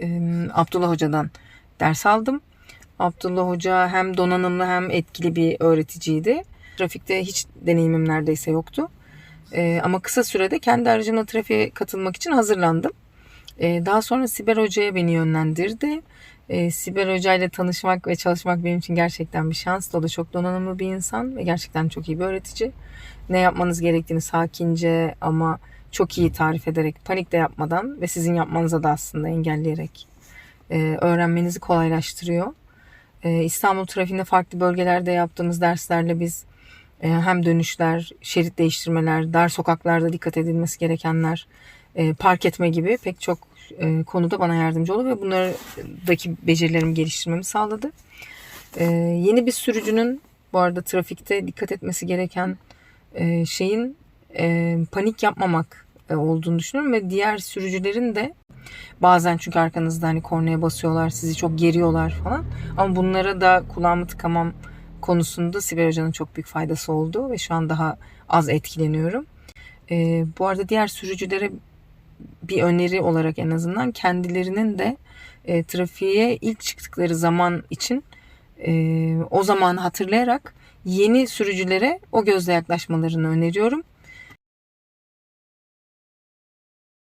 e, Abdullah Hoca'dan ders aldım. Abdullah Hoca hem donanımlı hem etkili bir öğreticiydi. Trafikte hiç deneyimim neredeyse yoktu. E, ama kısa sürede kendi aracımla trafiğe katılmak için hazırlandım. E, daha sonra Siber Hoca'ya beni yönlendirdi. Siber Hoca ile tanışmak ve çalışmak benim için gerçekten bir şans. O da çok donanımlı bir insan ve gerçekten çok iyi bir öğretici. Ne yapmanız gerektiğini sakince ama çok iyi tarif ederek, panik de yapmadan ve sizin yapmanıza da aslında engelleyerek e, öğrenmenizi kolaylaştırıyor. E, İstanbul trafiğinde farklı bölgelerde yaptığımız derslerle biz e, hem dönüşler, şerit değiştirmeler, dar sokaklarda dikkat edilmesi gerekenler, e, park etme gibi pek çok e, konuda bana yardımcı oldu ve bunlardaki becerilerimi geliştirmemi sağladı. E, yeni bir sürücünün bu arada trafikte dikkat etmesi gereken e, şeyin e, panik yapmamak olduğunu düşünüyorum ve diğer sürücülerin de bazen çünkü arkanızda hani kornaya basıyorlar, sizi çok geriyorlar falan. Ama bunlara da kulağımı tıkamam konusunda Sibel Hoca'nın çok büyük faydası oldu ve şu an daha az etkileniyorum. E, bu arada diğer sürücülere bir öneri olarak en azından kendilerinin de e, trafiğe ilk çıktıkları zaman için e, o zamanı hatırlayarak yeni sürücülere o gözle yaklaşmalarını öneriyorum.